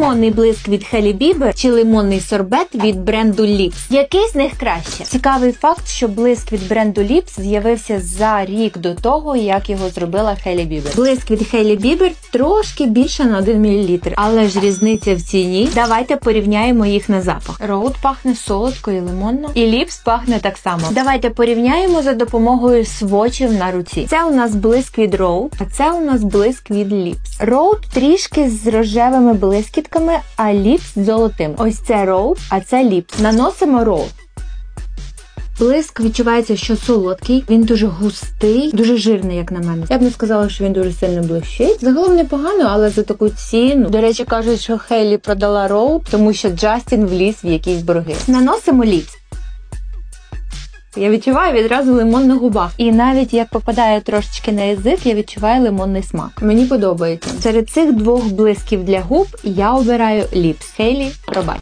лимонний блиск від Хелі Бібер чи лимонний сорбет від бренду Lips. Який з них краще? Цікавий факт, що блиск від бренду Lips з'явився за рік до того, як його зробила Хелі Бібер. Блиск від Хелі Бібер трошки більше на 1 мл, але ж різниця в ціні. Давайте порівняємо їх на запах. Роуд пахне солодко і лимонно, і Lips пахне так само. Давайте порівняємо за допомогою свочів на руці. Це у нас блиск від Road, а це у нас блиск від Lips. Road трішки з рожевими блискітками, а ліпс золотим. Ось це роу, а це ліпс. Наносимо роу. Блиск відчувається, що солодкий, він дуже густий, дуже жирний, як на мене. Я б не сказала, що він дуже сильно блищить. Загалом непогано, але за таку ціну. До речі, кажуть, що Хейлі продала Роуд, тому що Джастін вліз в якісь борги. Наносимо ліпс. Я відчуваю відразу лимон на губах. І навіть як попадає трошечки на язик, я відчуваю лимонний смак. Мені подобається. Серед цих двох блисків для губ я обираю Lips Хейлі, пробач.